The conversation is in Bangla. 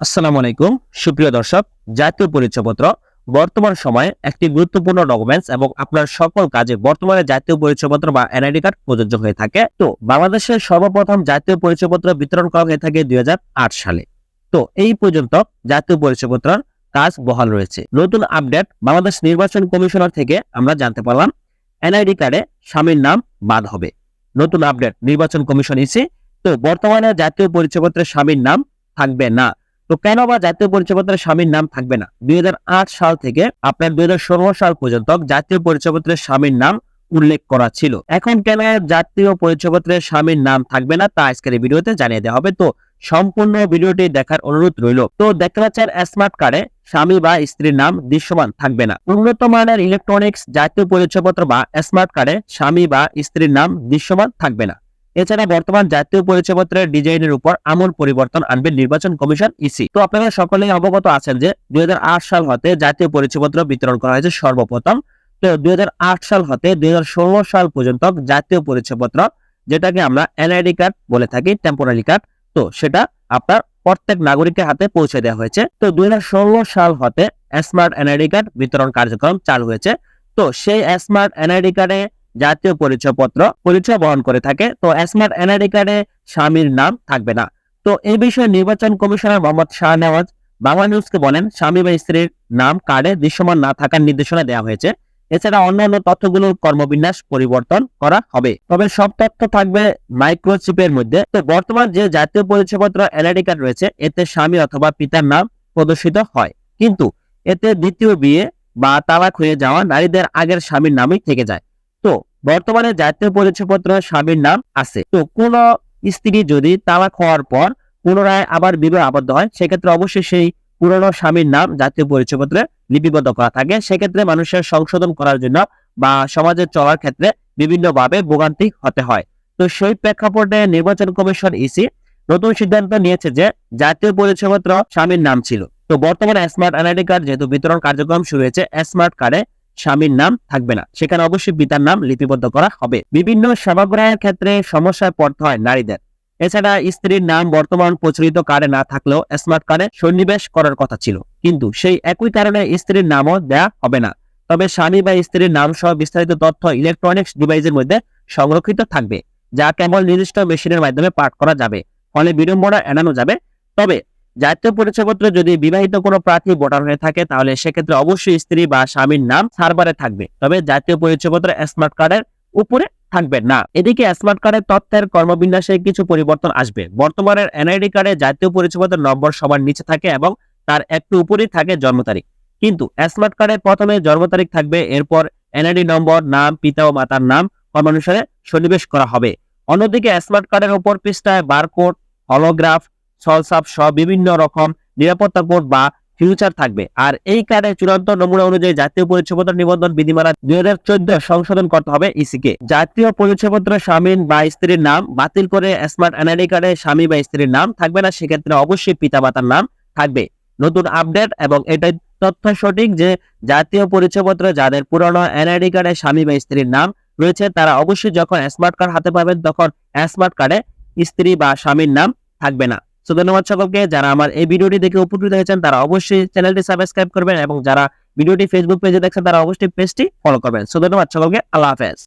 আসসালামু আলাইকুম, সুপ্রিয় দর্শক, জাতীয় পরিচয়পত্র, বর্তমান সময়ে একটি গুরুত্বপূর্ণ ডকুমেন্টস এবং আপনার সকল কাজে বর্তমানে জাতীয় পরিচয়পত্র বা এনআইডি কার্ড প্রযোজ্য হয়ে থাকে। তো, বাংলাদেশের সর্বপ্রথম জাতীয় পরিচয়পত্র বিতরণ করা হয়ে থাকে দুই সালে। তো, এই পর্যন্ত জাতীয় পরিচয়পত্রের কাজ বহাল রয়েছে। নতুন আপডেট বাংলাদেশ নির্বাচন কমিশনার থেকে আমরা জানতে পারলাম এনআইডি কার্ডে স্বামীর নাম বাদ হবে। নতুন আপডেট নির্বাচন কমিশন ইসি তো, বর্তমানে জাতীয় পরিচয়পত্রে স্বামীর নাম থাকবে না। তো কেন বা জাতীয় পরিচয়পত্রের স্বামীর নাম থাকবে না? দুই হাজার আট সাল থেকে আপনার দুই হাজার ষোলো সাল পর্যন্ত জাতীয় পরিচয়পত্রের স্বামীর নাম উল্লেখ করা ছিল। এখন কেন জাতীয় পরিচয়পত্রের স্বামীর নাম থাকবে না তা আজকের ভিডিওতে জানিয়ে দেওয়া হবে। তো সম্পূর্ণ ভিডিওটি দেখার অনুরোধ রইল। তো দেখতে পাচ্ছেন স্মার্ট কার্ডে স্বামী বা স্ত্রীর নাম দৃশ্যমান থাকবে না। উন্নত মানের ইলেকট্রনিক্স জাতীয় পরিচয়পত্র বা স্মার্ট কার্ডে স্বামী বা স্ত্রীর নাম দৃশ্যমান থাকবে না। এছাড়া বর্তমান জাতীয় পরিচয়পত্রের ডিজাইনের উপর আমূল পরিবর্তন আনবে নির্বাচন কমিশন ইসি। তো আপনারা সকলেই অবগত আছেন যে দুই সাল হতে জাতীয় পরিচয়পত্র বিতরণ করা হয়েছে সর্বপ্রথম। তো দুই সাল হতে দুই হাজার ষোলো সাল পর্যন্ত জাতীয় পরিচয়পত্র, যেটাকে আমরা এনআইডি কার্ড বলে থাকি টেম্পোরারি কার্ড, তো সেটা আপনার প্রত্যেক নাগরিকের হাতে পৌঁছে দেওয়া হয়েছে। তো দুই হাজার ষোলো সাল হতে স্মার্ট এনআইডি কার্ড বিতরণ কার্যক্রম চালু হয়েছে। তো সেই স্মার্ট এনআইডি কার্ডে জাতীয় পরিচয়পত্র পরিচয় বহন করে থাকে। তো স্মার্ট এনআইডি কার্ডে স্বামীর নাম থাকবে না। তো এই বিষয়ে নির্বাচন কমিশনার মোহাম্মদ শাহনেওয়াজ বাংলা নিউজকে বলেন, স্বামী বা স্ত্রীর নাম কার্ডে দৃশ্যমান না থাকার নির্দেশনা দেওয়া হয়েছে। এছাড়া অন্যান্য তথ্যগুলোর কর্মবিন্যাস পরিবর্তন করা হবে। তবে সব তথ্য থাকবে মাইক্রোচিপের মধ্যে। তো বর্তমান যে জাতীয় পরিচয়পত্র এনআইডি কার্ড রয়েছে, এতে স্বামী অথবা পিতার নাম প্রদর্শিত হয়। কিন্তু এতে দ্বিতীয় বিয়ে বা তালাক হয়ে যাওয়া নারীদের আগের স্বামীর নামই থেকে যায়। তো বর্তমানে জাতীয় পরিচয়পত্র স্বামীর নাম আছে। তো কোন স্ত্রী যদি তালাক হওয়ার পর পুনরায় আবার বিবাহ আবদ্ধ হয়, সেক্ষেত্রে অবশ্যই সেই পুরনো স্বামীর নাম জাতীয় পরিচয়পত্রে লিপিবদ্ধ করা থাকে। সেক্ষেত্রে মানুষের সংশোধন করার জন্য বা সমাজে চলার ক্ষেত্রে বিভিন্নভাবে ভোগান্তি হতে হয়। তো সেই প্রেক্ষাপটে নির্বাচন কমিশন ইসি নতুন সিদ্ধান্ত নিয়েছে যে জাতীয় পরিচয়পত্র স্বামীর নাম ছিল। তো বর্তমানে স্মার্ট এনআইডি কার্ড যেহেতু বিতরণ কার্যক্রম শুরু হয়েছে, স্মার্ট কার্ডে স্বামীর নাম থাকবে না। সেখানে অবশ্যই পিতার নাম লিপিবদ্ধ করা হবে। বিভিন্ন সেবাগ্রহের ক্ষেত্রে সমস্যায় পড়তে হয় নারীদের। এছাড়া স্ত্রীর নাম বর্তমান প্রচলিত কার্ডে না থাকলেও স্মার্ট কার্ডে সন্নিবেশ করার কথা ছিল। কিন্তু সেই একই কারণে স্ত্রীর নামও দেয়া হবে না। তবে স্বামী বা স্ত্রীর নাম সহ বিস্তারিত তথ্য ইলেকট্রনিক্স ডিভাইসের মধ্যে সংরক্ষিত থাকবে, যা কেবল নির্দিষ্ট মেশিনের মাধ্যমে পাঠ করা যাবে। ফলে বিড়ম্বনা এড়ানো যাবে। তবে জাতীয় পরিচয়পত্রে যদি বিবাহিত কোনো প্রার্থী ভোটার হয়ে থাকে, তাহলে সেক্ষেত্রে অবশ্যই স্ত্রী বা স্বামীর নাম সার্ভারে থাকবে। তবে জাতীয় পরিচয়পত্র স্মার্ট কার্ডের উপরে থাকবে না। এদিকে স্মার্ট কার্ডের তথ্যের কর্মবিন্যাসে কিছু পরিবর্তন আসবে। বর্তমানের এনআইডি কার্ডে জাতীয় পরিচয়পত্রের নম্বর সবার নিচে থাকে এবং তার একটু উপরেই থাকে জন্ম তারিখ। কিন্তু স্মার্ট কার্ডে প্রথমে জন্ম তারিখ থাকবে, এরপর এনআইডি নম্বর, নাম, পিতা ও মাতার নাম কর্মানুসারে সন্নিবেশ করা হবে। অন্যদিকে স্মার্ট কার্ডের উপর পৃষ্ঠায় বারকোড, হলোগ্রাফ সলসাপ সহ বিভিন্ন রকম নিরাপত্তা কোড বা ফিউচার থাকবে। আর এই কার্ডে চূড়ান্ত নমুনা অনুযায়ী জাতীয় পরিচয়পত্র নিবন্ধন বিধিমালা দুই হাজার চোদ্দ সংশোধন করতে হবে ইসিকে। জাতীয় পরিচয়পত্র স্বামীর বা স্ত্রীর নাম, বাতিল করে স্মার্ট এনআইডি কার্ডে স্বামী বা স্ত্রীর নাম থাকবে না, সেক্ষেত্রে অবশ্যই পিতামাতার নাম থাকবে। নতুন আপডেট এবং এটাই তথ্য সঠিক যে জাতীয় পরিচয়পত্র যাদের পুরনো এনআইডি কার্ডে স্বামী বা স্ত্রীর নাম রয়েছে, তারা অবশ্যই যখন স্মার্ট কার্ড হাতে পাবেন, তখন স্মার্ট কার্ডে স্ত্রী বা স্বামীর নাম থাকবে না। সো ধন্যবাদ সকলকে। যারা আমার এই ভিডিওটি দেখে উপকৃত হয়েছেন, তারা অবশ্যই চ্যানেলটি সাবস্ক্রাইব করবেন এবং যারা ভিডিওটি ফেসবুক পেজে দেখছেন, তারা অবশ্যই পেজটি ফলো করবেন। সো ধন্যবাদ সকলকে। আল্লাহ হাফেজ।